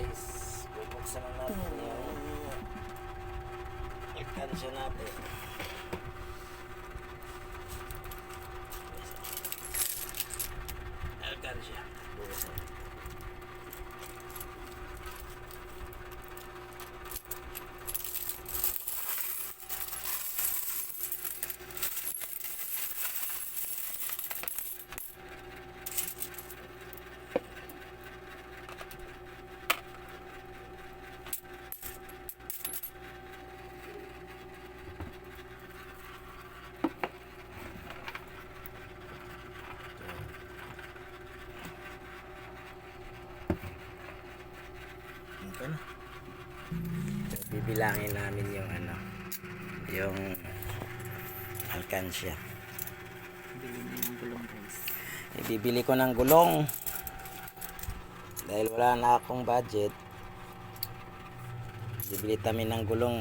guys. Bubuksan na natin yung alkansya natin. Ito na. So, bibilangin namin yung ano, yung alkansya. Bili na yung gulong guys. Ibibili ko ng gulong. Dahil wala na akong budget. Bibili kami ng gulong.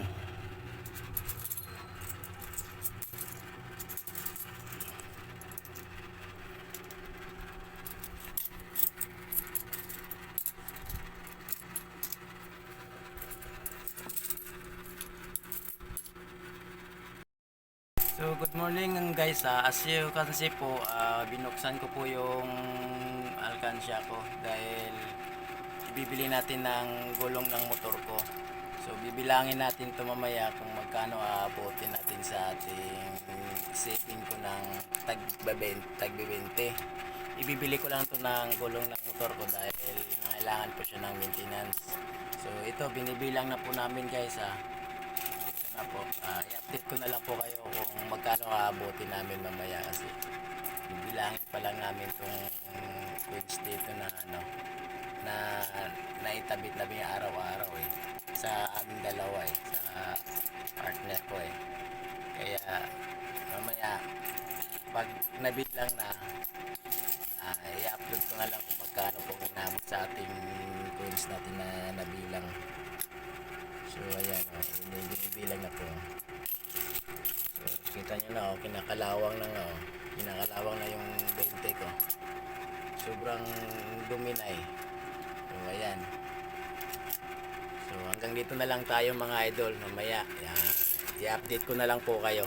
So good morning guys, Ah, as you can see po, ah, binuksan ko po yung alkansya ko dahil ibibili natin ng gulong ng motor ko. So bibilangin natin ito mamaya kung magkano aabotin natin sa ating saving ko ng tag tag 20. Ibibili ko lang to ng gulong ng motor ko dahil kailangan po siya ng maintenance. So ito binibilang na po namin guys ah na po. Ah, i-update ko na lang po kayo aabutin namin mamaya kasi bibilangin pa lang namin itong coins dito na ano na naitabit na yung araw-araw eh. Sa aming dalawa eh sa partner ko eh. Kaya mamaya pag nabilang na ah, i-upload ko na lang kung magkano pong inabot sa ating coins natin na nabilang. So ayan, oh, binibilang na po. Kita nyo na, oh, kinakalawang na oh. Kinakalawang na yung 20 ko. Sobrang dumi na eh. So ayan. So hanggang dito na lang tayo mga idol. Mamaya, i-update ko na lang po kayo.